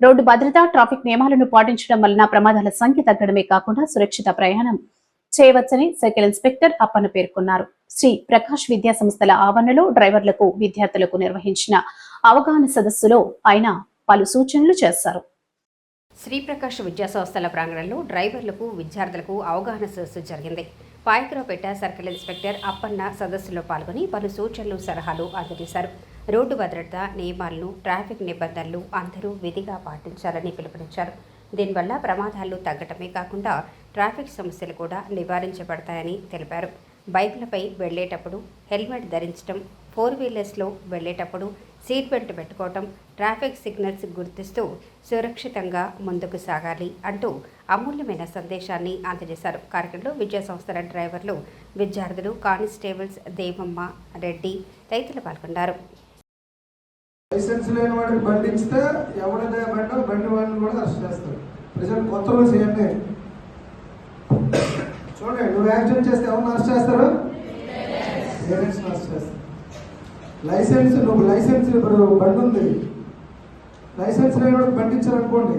Road భద్రత traffic నియమాలను పాటించడం వలన ప్రమాదాల సంఖ్య తగ్గడమే కాకుండా సురక్షిత ప్రయాణం చేయవచ్చని సర్కిల్ ఇన్స్పెక్టర్ అప్పన్న పేర్కొన్నారు. శ్రీ ప్రకాష్ విద్యా సంస్థల ఆవరణలో డ్రైవర్లకు విద్యార్థులకు నిర్వహించిన అవగాహన సదస్సులో ఆయన పలు సూచనలు చేశారు. శ్రీప్రకాష్ విద్యాసంస్థల ప్రాంగణంలో డ్రైవర్లకు విద్యార్థులకు అవగాహన సదస్సు జరిగింది. పాయకరావుపేట సర్కిల్ ఇన్స్పెక్టర్ అప్పన్న సదస్సులో పాల్గొని పలు సూచనలు సలహాలు అందజేశారు. రోడ్డు భద్రత నియమాలను ట్రాఫిక్ నిబంధనలు అందరూ విధిగా పాటించాలని పిలుపునిచ్చారు. దీనివల్ల ప్రమాదాలు తగ్గటమే కాకుండా ట్రాఫిక్ సమస్యలు కూడా నివారించబడతాయని తెలిపారు. బైకులపై వెళ్ళేటప్పుడు హెల్మెట్ ధరించడం ఫోర్ వీలర్స్లో వెళ్ళేటప్పుడు సీట్ బెల్ట్ పెట్టుకోవటం ట్రాఫిక్ సిగ్నల్స్ గుర్తిస్తూ సురక్షితంగా ముందుకు సాగాలి అంటూ అమూల్యమైన సందేశాన్ని అందజేశారు. కార్యక్రమంలో విద్యా సంస్థల డ్రైవర్లు విద్యార్థులు కానిస్టేబుల్స్ దేవమ్మ రెడ్డి తదితరులు పాల్గొన్నారు. లైసెన్స్ లేని వాడికి బండి వాడిని కూడా అరెస్ట్ చేస్తారు. ప్రజెంట్ కొత్త రూల్స్ ఏంటి చూడండి నువ్వు యాక్సిడెంట్ చేస్తే ఎవరిని అరెస్ట్ చేస్తారు? పేరెంట్స్ని అరెస్ట్ చేస్తారు. లైసెన్స్ నువ్వు లైసెన్స్ ఇప్పుడు బండి ఉంది లైసెన్స్ లేని బండి ఇచ్చారనుకోండి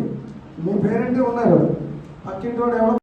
మీ పేరెంట్ ఉన్నారు. పక్కింటి వాడు ఎవరో